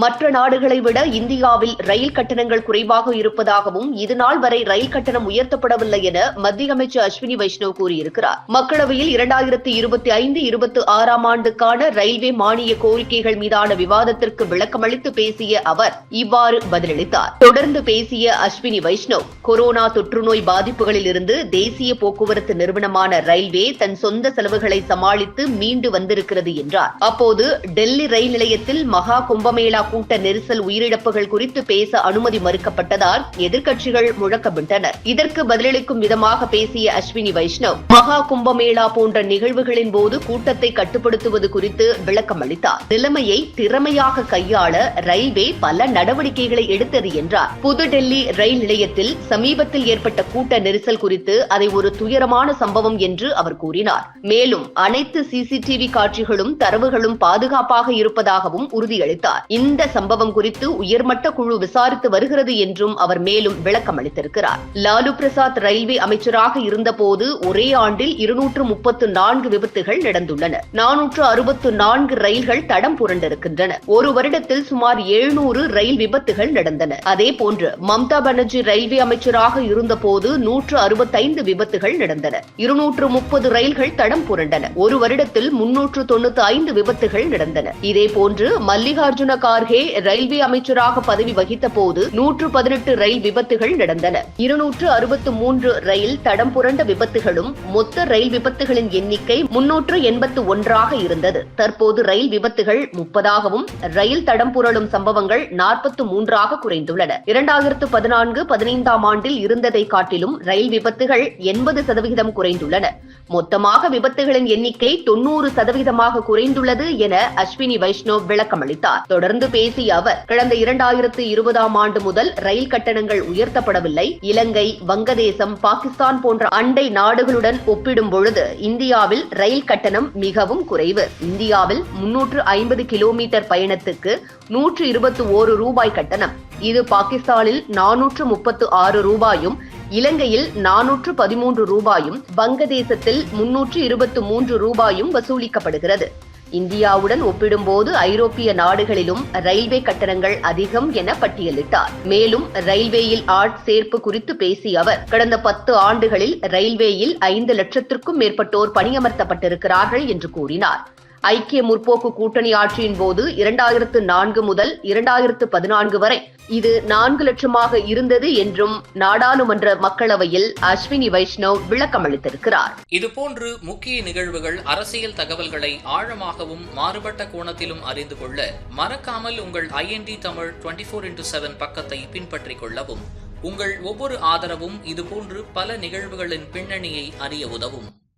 மற்ற நாடுகளை விட இந்தியாவில் ரயில் கட்டணங்கள் குறைவாக இருப்பதாகவும் இதுநாள் வரை ரயில் கட்டணம் உயர்த்தப்படவில்லை என மத்திய அமைச்சர் அஸ்வினி வைஷ்ணவ் கூறியிருக்கிறார். மக்களவையில் இரண்டாயிரத்தி இருபத்தி ஐந்து இருபத்தி ஆறாம் ஆண்டுக்கான ரயில்வே மானிய கோரிக்கைகள் மீதான விவாதத்திற்கு விளக்கமளித்து பேசிய அவர் இவ்வாறு பதிலளித்தார். தொடர்ந்து பேசிய அஸ்வினி வைஷ்ணவ் கொரோனா தொற்றுநோய் பாதிப்புகளில் இருந்து தேசிய போக்குவரத்து நிறுவனமான ரயில்வே தன் சொந்த செலவுகளை சமாளித்து மீண்டு வந்திருக்கிறது என்றார். அப்போது டெல்லி ரயில் நிலையத்தில் மகா கும்பமேளா கூட்ட நெரிசல் உயிரிழப்புகள் குறித்து பேச அனுமதி மறுக்கப்பட்டதால் எதிர்க்கட்சிகள் முழக்கமிட்டனர். இதற்கு பதிலளிக்கும் விதமாக பேசிய அஸ்வினி வைஷ்ணவ் மகா கும்பமேளா போன்ற நிகழ்வுகளின் போது கூட்டத்தை கட்டுப்படுத்துவது குறித்து விளக்கம் அளித்தார் நிலைமையை திறமையாக கையாள ரயில்வே பல நடவடிக்கைகளை எடுத்தது என்றார். புதுடெல்லி ரயில் நிலையத்தில் சமீபத்தில் ஏற்பட்ட கூட்ட நெரிசல் குறித்து அதை ஒரு துயரமான சம்பவம் என்று அவர் கூறினார். மேலும் அனைத்து சிசிடிவி காட்சிகளும் தரவுகளும் பாதுகாப்பாக இருப்பதாகவும் உறுதியளித்தார். இந்த இந்த சம்பவம் குறித்து உயர்மட்ட குழு விசாரித்து வருகிறது என்றும் அவர் மேலும் விளக்கம் அளித்திருக்கிறார். லாலு பிரசாத் ரயில்வே அமைச்சராக இருந்தபோது ஒரே ஆண்டில் இருநூற்று முப்பத்து நான்கு விபத்துகள் நடந்துள்ளன. நானூற்று அறுபத்து நான்கு ரயில்கள் தடம் புரண்டிருக்கின்றன. ஒரு வருடத்தில் சுமார் எழுநூறு ரயில் விபத்துகள் நடந்தன. அதே போன்று மம்தா பானர்ஜி ரயில்வே அமைச்சராக இருந்தபோது நூற்று அறுபத்தைந்து விபத்துகள் நடந்தன. இருநூற்று முப்பது ரயில்கள் தடம் புரண்டன. ஒரு வருடத்தில் முன்னூற்று தொண்ணூத்தி ஐந்து விபத்துகள் நடந்தன. இதே போன்று மல்லிகார்ஜுன கார் கார்கே ரயில்வே அமைச்சராக பதவி வகித்த போது நூற்று பதினெட்டு ரயில் விபத்துகள் நடந்தன. இருநூற்று அறுபத்து மூன்று ரயில் தடம் புரண்ட விபத்துகளும் மொத்த ரயில் விபத்துகளின் எண்ணிக்கை முன்னூற்று எண்பத்து ஒன்றாக இருந்தது. தற்போது ரயில் விபத்துகள் முப்பதாகவும் ரயில் தடம் புரளும் சம்பவங்கள் நாற்பத்து மூன்றாக குறைந்துள்ளன. இரண்டாயிரத்து பதினான்கு பதினைந்தாம் ஆண்டில் இருந்ததை காட்டிலும் ரயில் விபத்துகள் எண்பது சதவிகிதம் குறைந்துள்ளன. மொத்தமாக விபத்துகளின் எண்ணிக்கை தொன்னூறு சதவீதமாக குறைந்துள்ளது என அஸ்வினி வைஷ்ணவ் விளக்கமளித்தார். தொடர்ந்து பேசிய அவர் கடந்த இரண்டாயிரத்து இருபதாம் ஆண்டு முதல் ரயில் கட்டணங்கள் உயர்த்தப்படவில்லை. இலங்கை வங்கதேசம் பாகிஸ்தான் போன்ற அண்டை நாடுகளுடன் ஒப்பிடும் பொழுது இந்தியாவில் ரயில் கட்டணம் மிகவும் குறைவு. இந்தியாவில் முன்னூற்று ஐம்பது கிலோமீட்டர் பயணத்துக்கு நூற்று இருபத்தி ஓரு ரூபாய் கட்டணம். இது பாகிஸ்தானில் நானூற்று முப்பத்து ஆறு ரூபாயும் இலங்கையில் நானூற்று பதிமூன்று ரூபாயும் வங்கதேசத்தில் முன்னூற்று இருபத்து மூன்று ரூபாயும் வசூலிக்கப்படுகிறது. இந்தியாவுடன் ஒப்பிடும்போது ஐரோப்பிய நாடுகளிலும் ரயில்வே கட்டணங்கள் அதிகம் என பட்டியலிட்டார். மேலும் ரயில்வேயில் ஆட் சேர்ப்பு குறித்து பேசிய அவர் கடந்த பத்து ஆண்டுகளில் ரயில்வேயில் ஐந்து லட்சத்திற்கும் மேற்பட்டோர் பணியமர்த்தப்பட்டிருக்கிறார்கள் என்று கூறினார். ஐக்கிய முற்போக்கு கூட்டணி ஆட்சியின் போது இரண்டாயிரத்து நான்கு முதல் இரண்டாயிரத்து பதினான்கு வரை இது நான்கு லட்சமாக இருந்தது என்றும் நாடாளுமன்ற மக்களவையில் அஸ்வினி வைஷ்ணவ் விளக்கமளித்திருக்கிறார் இதுபோன்று முக்கிய நிகழ்வுகள் அரசியல் தகவல்களை ஆழமாகவும் மாறுபட்ட கோணத்திலும் அறிந்து கொள்ள மறக்காமல் உங்கள் IND Tamil twenty four into seven பக்கத்தை பின்பற்றிக் கொள்ளவும் உங்கள் ஒவ்வொரு ஆதரவும் இதுபோன்று பல நிகழ்வுகளின் பின்னணியை அறிய உதவும்.